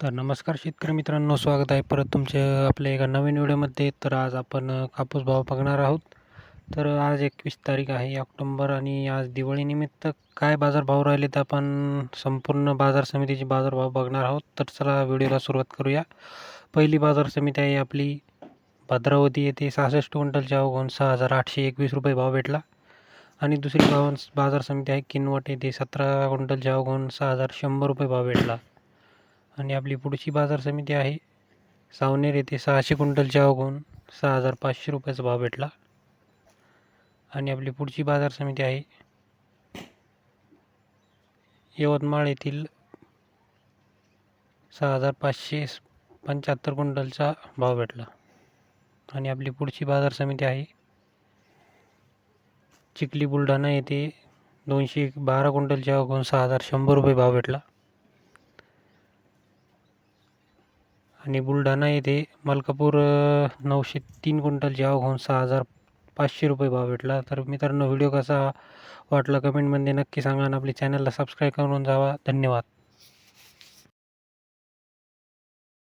तर नमस्कार शेतकरी मित्रांनो स्वागत आहे परत तुमचे आपल्या एका नवीन व्हिडिओमध्ये. तर आज आपण कापूस भाव बघणार आहोत. तर आज एकवीस तारीख आहे ऑक्टोंबर आणि आज दिवाळीनिमित्त काय बाजारभाव राहिले तर आपण संपूर्ण बाजार समितीचे बाजारभाव बघणार आहोत. तर चला व्हिडिओला सुरुवात करूया. पहिली बाजार समिती आहे आपली भद्रावती. येथे सहासष्ट क्विंटलच्या अवघून सहा हजार आठशे एकवीस रुपये भाव भेटला. आणि दुसरी भाव बाजार समिती आहे किनवट. येथे सतरा क्विंटलच्या अवघून सहा हजार शंभर रुपये भाव भेटला. आणि आपली पुढची बाजार समिती आहे. सावनेर येथे सहाशे क्विंटलच्या अवघून सहा हजार पाचशे रुपयाचा भाव भेटला. आणि आपली पुढची बाजार समिती आहे. यवतमाळ येथील सहा हजार पाचशे पंच्याहत्तर क्विंटलचा भाव भेटला. आणि आपली पुढची बाजार समिती आहे. चिखली बुलढाणा येथे दोनशे बारा क्विंटलच्या अवघून सहा हजार शंभर रुपये भाव भेटला. आणि बुलढाणा येथे मलकापूर नऊशे तीन क्विंटल आवक होऊन सहा हजार पाचशे रुपये भाव भेटला. तर मित्रांनो व्हिडिओ कसा वाटला कमेंटमध्ये नक्की सांगा आणि आपल्या चॅनलला सबस्क्राईब करून जावा. धन्यवाद.